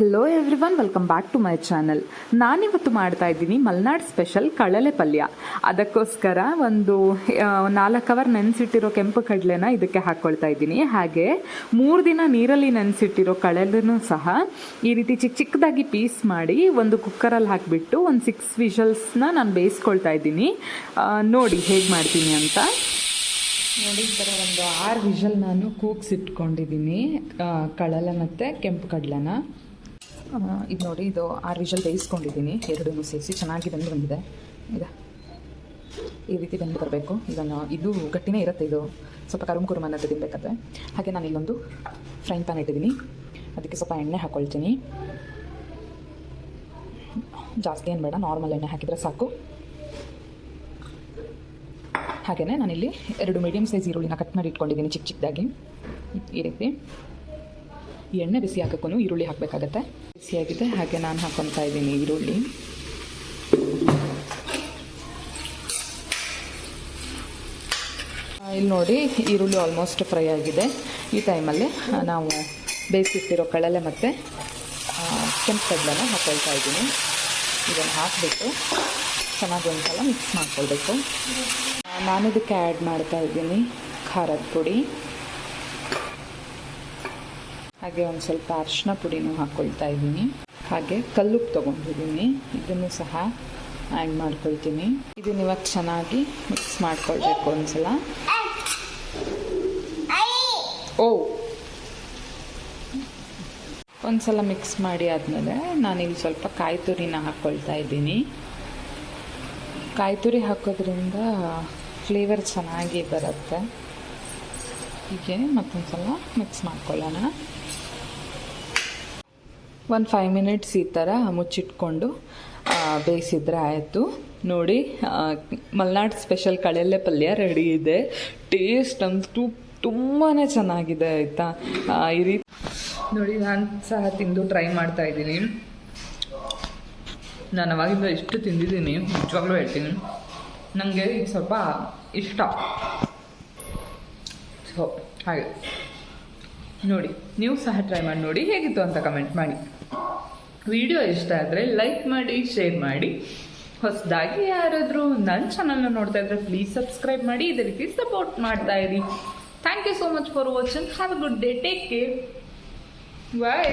Hello every welcome back to my channel ನಾನಿವತ್ತು ಮಾಡ್ತಾ ಇದ್ದೀನಿ ಮಲ್ನಾಡ್ ಸ್ಪೆಷಲ್ ಕಳಲೆ ಪಲ್ಯ. ಅದಕ್ಕೋಸ್ಕರ ಒಂದು ನಾಲ್ಕು ಅವರ್ ನೆನೆಸಿಟ್ಟಿರೋ ಕೆಂಪು ಕಡಲೆನ ಇದಕ್ಕೆ ಹಾಕ್ಕೊಳ್ತಾ ಇದ್ದೀನಿ. ಹಾಗೆ ಮೂರು ದಿನ ನೀರಲ್ಲಿ ನೆನೆಸಿಟ್ಟಿರೋ ಕಡಲೆನೂ ಸಹ ಈ ರೀತಿ ಚಿಕ್ಕ ಚಿಕ್ಕದಾಗಿ ಪೀಸ್ ಮಾಡಿ ಒಂದು ಕುಕ್ಕರಲ್ಲಿ ಹಾಕಿಬಿಟ್ಟು ಒಂದು ಸಿಕ್ಸ್ ವಿಷಲ್ಸ್ನ ನಾನು ಬೇಯಿಸ್ಕೊಳ್ತಾ ಇದ್ದೀನಿ. ನೋಡಿ ಹೇಗೆ ಮಾಡ್ತೀನಿ ಅಂತ. ನೋಡಿ, ಈ ಥರ ಒಂದು ಆರು ವಿಷಲ್ ನಾನು ಕೂಗ್ಸಿಟ್ಕೊಂಡಿದ್ದೀನಿ ಕಳಲೆ ಮತ್ತು ಕೆಂಪು ಕಡಲೆನ. ಇದು ನೋಡಿ, ಇದು ಆರು ವಿಷಲ್ ಬೇಯಿಸ್ಕೊಂಡಿದ್ದೀನಿ ಎರಡೂ ಸೇರಿಸಿ ಚೆನ್ನಾಗಿ ಬಂದು ಬಂದಿದೆ. ಇದೆ ಈ ರೀತಿ ಬಂದು ಬರಬೇಕು ಇದನ್ನು, ಇದು ಗಟ್ಟಿನೇ ಇರುತ್ತೆ ಇದು. ಸ್ವಲ್ಪ ಕರುಮ್ ಕುರುಮ್ ಅನ್ನೋದು ತಿನ್ಬೇಕಾದ್ರೆ. ಹಾಗೆ ನಾನು ಇಲ್ಲೊಂದು ಫ್ರೈನ್ ಪ್ಯಾನ್ ಇಟ್ಟಿದ್ದೀನಿ. ಅದಕ್ಕೆ ಸ್ವಲ್ಪ ಎಣ್ಣೆ ಹಾಕ್ಕೊಳ್ತೀನಿ ಜಾಸ್ತಿ ಏನು ಬೇಡ ನಾರ್ಮಲ್ ಎಣ್ಣೆ ಹಾಕಿದರೆ ಸಾಕು. ಹಾಗೆಯೇ ನಾನಿಲ್ಲಿ ಎರಡು ಮೀಡಿಯಮ್ ಸೈಜ್ ಈರುಳ್ಳಿನ ಕಟ್ ಮಾಡಿ ಇಟ್ಕೊಂಡಿದ್ದೀನಿ ಚಿಕ್ಕ ಚಿಕ್ಕದಾಗಿ ಈ ರೀತಿ. ಎಣ್ಣೆ ಬಿಸಿ ಹಾಕೋಕ್ಕೂ ಈರುಳ್ಳಿ ಹಾಕಬೇಕಾಗತ್ತೆ. ಬಿಸಿಯಾಗಿದೆ ಹಾಗೆ ನಾನು ಹಾಕ್ಕೊತಾ ಇದ್ದೀನಿ ಈರುಳ್ಳಿ. ಇಲ್ಲಿ ನೋಡಿ, ಈರುಳ್ಳಿ ಆಲ್ಮೋಸ್ಟ್ ಫ್ರೈ ಆಗಿದೆ. ಈ ಟೈಮಲ್ಲಿ ನಾವು ಬೇಯಿಸಿಟ್ಟಿರೋ ಕಡಲೆ ಮತ್ತು ಕೆಂಪು ಕಡಲೆನ ಹಾಕೊಳ್ತಾ ಇದ್ದೀನಿ. ಇದನ್ನು ಹಾಕಿಬಿಟ್ಟು ಚೆನ್ನಾಗಿ ಒಂದ್ಸಲ ಮಿಕ್ಸ್ ಮಾಡ್ಕೊಳ್ಬೇಕು. ನಾನು ಇದಕ್ಕೆ ಆ್ಯಡ್ ಮಾಡ್ತಾ ಇದ್ದೀನಿ ಖಾರದ ಪುಡಿ. ಹಾಗೆ ಒಂದು ಸ್ವಲ್ಪ ಅರಿಶಿನ ಪುಡಿನೂ ಹಾಕ್ಕೊಳ್ತಾ ಇದ್ದೀನಿ. ಹಾಗೆ ಕಲ್ಲುಪ್ಪು ತೊಗೊಂಡಿದ್ದೀನಿ. ಇದನ್ನು ಸಹ ಆ್ಯಡ್ ಮಾಡ್ಕೊಳ್ತೀನಿ. ಇದನ್ನ ಇವಾಗ ಚೆನ್ನಾಗಿ ಮಿಕ್ಸ್ ಮಾಡ್ಕೊಳ್ಬೇಕು ಒಂದ್ಸಲ. ಓ! ಒಂದ್ಸಲ ಮಿಕ್ಸ್ ಮಾಡಿ ಆದಮೇಲೆ ನಾನಿಲ್ಲಿ ಸ್ವಲ್ಪ ಕಾಯಿ ತುರಿನ ಹಾಕ್ಕೊಳ್ತಾ ಇದ್ದೀನಿ. ಕಾಯಿ ತುರಿ ಹಾಕೋದ್ರಿಂದ ಫ್ಲೇವರ್ ಚೆನ್ನಾಗಿ ಬರುತ್ತೆ. ಹೀಗೆ ಮತ್ತೊಂದು ಸಲ ಮಿಕ್ಸ್ ಮಾಡ್ಕೊಳ್ಳೋಣ. ಒಂದು ಫೈವ್ ಮಿನಿಟ್ಸ್ ಈ ಥರ ಮುಚ್ಚಿಟ್ಕೊಂಡು ಬೇಯಿಸಿದ್ರೆ ಆಯಿತು. ನೋಡಿ ಮಲೆನಾಡು ಮಲ್ನಾಡ್ ಸ್ಪೆಷಲ್ ಕಳೆಲೆ ಪಲ್ಯ ರೆಡಿ ಇದೆ. ಟೇಸ್ಟ್ ಅಂತೂ ತುಂಬಾ ಚೆನ್ನಾಗಿದೆ, ಆಯಿತಾ? ಈ ರೀತಿ ನೋಡಿ, ನಾನು ಸಹ ತಿಂದು ಟ್ರೈ ಮಾಡ್ತಾ ಇದ್ದೀನಿ. ನಾನು ಅವಾಗಿಂದ ಎಷ್ಟು ತಿಂದಿದ್ದೀನಿ, ನಿಜವಾಗ್ಲೂ ಹೇಳ್ತೀನಿ. ನನಗೆ ಸ್ವಲ್ಪ ಇಷ್ಟ. ಸೊ ಹಾಗೆ. ನೋಡಿ, ನೀವು ಸಹ ಟ್ರೈ ಮಾಡಿ ನೋಡಿ ಹೇಗಿತ್ತು ಅಂತ ಕಮೆಂಟ್ ಮಾಡಿ. ವಿಡಿಯೋ ಇಷ್ಟ ಆದರೆ ಲೈಕ್ ಮಾಡಿ ಶೇರ್ ಮಾಡಿ. ಹೊಸದಾಗಿ ಯಾರಾದರೂ ನನ್ನ ಚಾನಲ್ನ ನೋಡ್ತಾ ಇದ್ರೆ ಪ್ಲೀಸ್ ಸಬ್ಸ್ಕ್ರೈಬ್ ಮಾಡಿ. ಇದೇ ರೀತಿ ಸಪೋರ್ಟ್ ಮಾಡ್ತಾ ಇರಿ. Thank you so much for watching have a good day take care bye